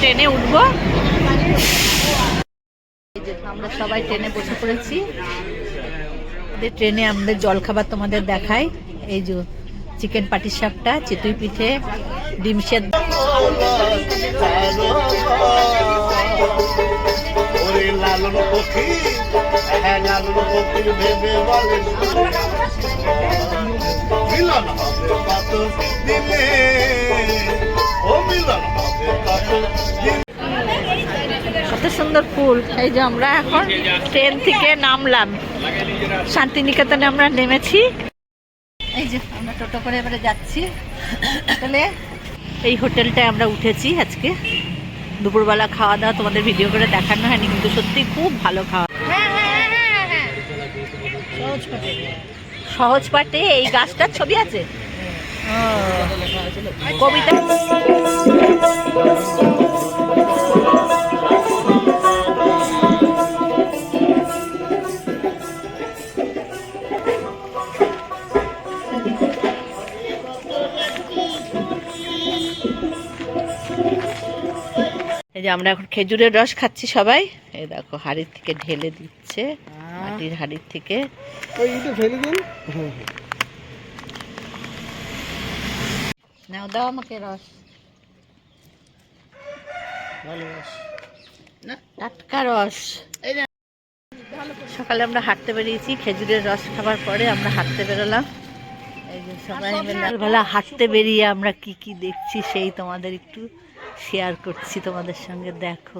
ট্রেনে উঠবো। আমরা সবাই ট্রেনে বসে পড়েছি। ট্রেনে আমাদের জলখাবার তোমাদের দেখাই। এই যে চিকেন পাটির শাকটা চিতুই পিঠে ডিম সেদ্ধ। মিলন হবে দিলে। কত সুন্দর ফুল। এই যে আমরা এখন ট্রেন থেকে নামলাম। শান্তিনিকেতনে আমরা নেমেছি। এই যে আমরা টোটো করে এবারে যাচ্ছি। হোটেলে। এই হোটেলটায় আমরা উঠেছি আজকে। দুপুরবেলা খাওয়া দাওয়া তোমাদের ভিডিও করে দেখানো হয়নি, কিন্তু সত্যি খুব ভালো খাওয়া। সহজ পাটে। এই গাছটার ছবি আছে। কবিতা আমরা এখন খেজুরের রস খাচ্ছি সবাই। এই দেখো হাড়ির থেকে ঢেলে দিচ্ছে মাটির হাড়ির থেকে। নাও দাও আমাকে রস। টাটকা রস। সকালে আমরা হাঁটতে বেরিয়েছি খেজুরের রস খাবার পরে আমরা হাঁটতে বেরোলাম। এই যে সবাই বেলা হাঁটতে বেরিয়ে আমরা কি কি দেখছি সেই তোমাদের একটু শেয়ার করছি তোমাদের সঙ্গে দেখো।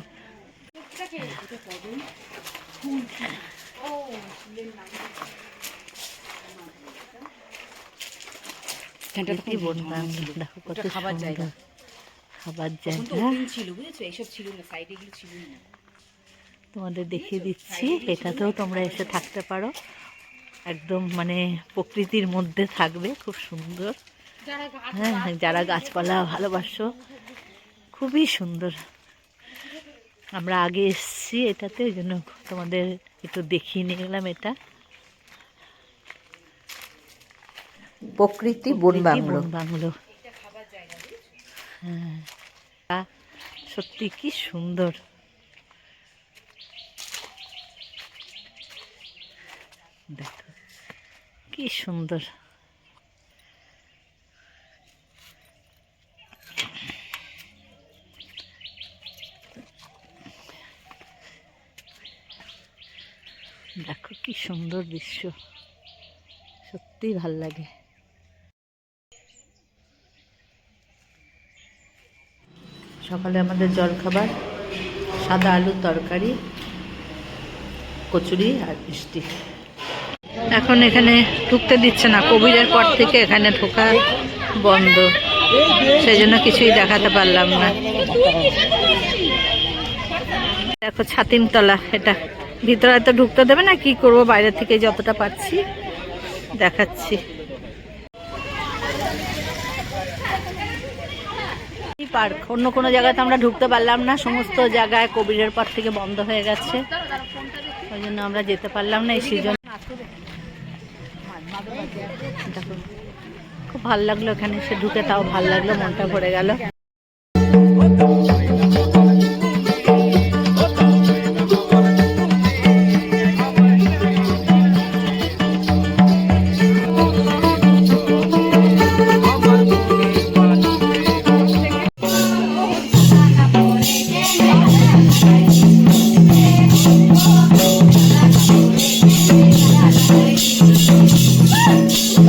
খাবার জায়গা। খাবার জায়গা। ছিল বুঝেছ? এইসব ছিল না সাইডে এগুলো ছিল না। তোমাদের দেখিয়ে দিচ্ছি এটাতেও তোমরা এসে থাকতে পারো। একদম মানে প্রকৃতির মধ্যে থাকবে খুব সুন্দর। হ্যাঁ যারা গাছপালা ভালোবাসো খুবই সুন্দর। আমরা আগে এসেছি এটাতে ওই জন্য তোমাদের একটু দেখিয়ে নিয়ে গেলাম এটা। প্রকৃতি বন বাংলো হ্যাঁ। সত্যি কি সুন্দর। দেখো কি সুন্দর। দেখো কি সুন্দর দৃশ্য। সত্যি ভালো লাগে। সকালে আমাদের জলখাবার, সাদা আলুর তরকারি, কচুরি আর মিষ্টি। এখন এখানে ঢুকতে দিচ্ছে না কোভিডের পর থেকে এখানে ঢোকা বন্ধ। সেই জন্য কিছুই দেখাতে পারলাম না। দেখো ছাতিমতলা, এটা ভিতরে হয়তো ঢুকতে দেবে না, কি করব বাইরে থেকে যতটা পাচ্ছি, দেখাচ্ছি। পার্ক, অন্য কোনো জায়গাতে আমরা ঢুকতে পারলাম না, সমস্ত জায়গায় কোভিডের পর থেকে বন্ধ হয়ে গেছে। ওই জন্য আমরা যেতে পারলাম না, এই সিজন খুব ভালো লাগল এখানে এসে ঢুকে তাও ভালো লাগল, মনটা ভরে গেল।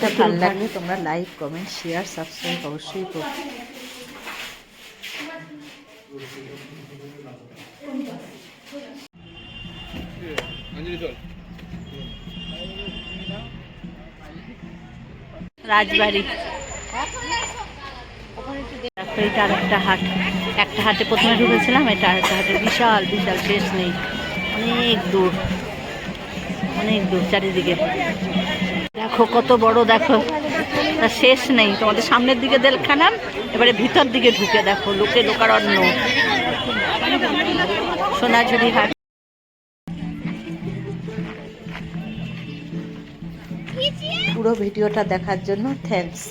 ভিডিওটা ভালো লাগলে তোমরা লাইক কমেন্ট শেয়ার সাবস্ক্রাইব অবশ্যই করো। রাজবাড়ি। এটা আরেকটা হাট। একটা হাটে প্রথমে ঢুকেছিলাম এটা আরেকটা হাটে। বিশাল বিশাল শেষ নেই। অনেক দূর। অনেক দূর চারিদিকে। দেখো, কত বড় দেখো। শেষ নেই। তোমাদের সামনের দিকে দেখালাম এবারে ভিতর দিকে ঢুকে দেখো, লোকে লোকারণ্য। সোনাঝুরি হাট। পুরো ভিডিওটা দেখার জন্য থ্যাঙ্কস